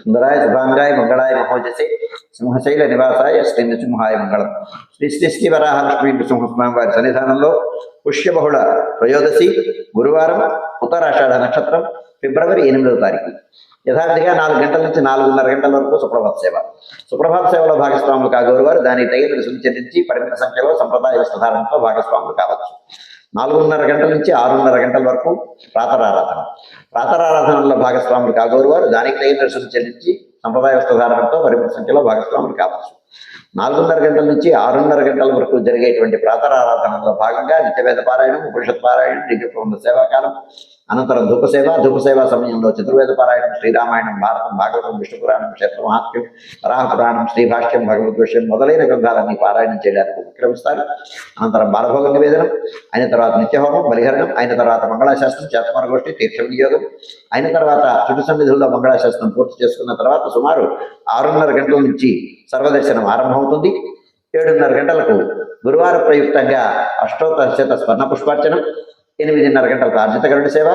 సుందరాయ శుభాంగాయ మంగళాయ మహోజసే సింహశైల నివాసాయ శ్రీ నృసింహాయ మంగళం. శ్రీ శ్రీ శ్రీ వరాహలక్ష్మీ నృసింహస్వామి వారి సన్నిధానంలో పుష్యబహుళ త్రయోదశి గురువారం ఉత్తరాషాఢ నక్షత్రం ఫిబ్రవరి ఎనిమిదవ తారీఖు. యథార్థిగా నాలుగు గంటల నుంచి నాలుగున్నర గంటల వరకు సుప్రభాత సేవ. సుప్రభాత సేవలో భాగస్వాములు కాగోరువారు దానికి తగిన రుసుము చెల్లించి పరిమిత సంఖ్యలో సంప్రదాయ వస్త్రధారణతో భాగస్వాములు కావచ్చు. నాలుగున్నర గంటల నుంచి ఆరున్నర గంటల వరకు ప్రాతరారాధన. ప్రాతరారాధనలో భాగస్వాములు కాగోరువారు దానికి తగిన దర్శనం చెల్లించి సంప్రదాయ వస్త్రధారణతో పరిమిత సంఖ్యలో భాగస్వాములు కావచ్చు. నాలుగున్నర గంటల నుంచి ఆరున్నర గంటల వరకు జరిగేటువంటి ప్రాతరారాధనలో భాగంగా నిత్యవేద పారాయణం ఉపనిషత్ పారాయణం దివ్యప్రబంధ సేవాకాలం అనంతరం ధూపసేవ ధూపసేవ సమయంలో చతుర్వేద పారాయణం శ్రీరామాయణం భారతం భాగవతం విష్ణు పురాణం క్షేత్ర మహాత్మ్యం వరాహ పురాణం శ్రీభాష్యం భగవద్విషయం మొదలైన గ్రంథాలన్నీ పారాయణం చేయడానికి ఉపక్రమిస్తారు. అనంతరం బాలభోగ నివేదనం అయిన తర్వాత నిత్యహోమం బలిహరణం అయిన తర్వాత మంగళాశాస్త్రం చేతమరగోష్ఠి తీర్థ వినియోగం అయిన తర్వాత చుట్టు సన్నిధుల్లో మంగళాశాస్త్రం పూర్తి చేసుకున్న తర్వాత సుమారు ఆరున్నర గంటల నుంచి సర్వదర్శనం ఆరంభమవుతుంది. ఏడున్నర గంటలకు గురువార ప్రయుక్తంగా అష్టోత్తర స్వర్ణ పుష్పార్చనం ఎనిమిదిన్నర గంటలకు ఆర్జిత గరుడ సేవ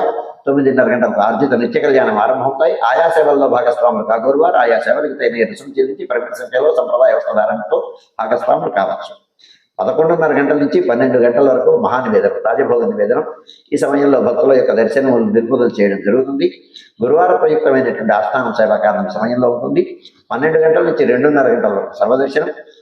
తొమ్మిదిన్నర గంటలకు ఆర్జిత నిత్య కళ్యాణం ఆరంభమవుతాయి. ఆయా సేవల్లో భాగస్వాములు కాగోరువారు ఆయా సేవలకు తగిన రుసుము చెల్లించి పరిమిత సంఖ్యలో సంప్రదాయ వస్త్రధారణతో భాగస్వాములు కావచ్చు. పదకొండున్నర గంటల నుంచి పన్నెండు గంటల వరకు మహానివేదనం రాజభోగ నివేదనం. ఈ సమయంలో భక్తుల యొక్క దర్శనం నిలుపుదల చేయడం జరుగుతుంది. గురువార ప్రయుక్తమైనటువంటి ఆస్థానం సేవాకాలం సమయంలో ఉంటుంది. పన్నెండు గంటల నుంచి రెండున్నర గంటల వరకు సర్వదర్శనం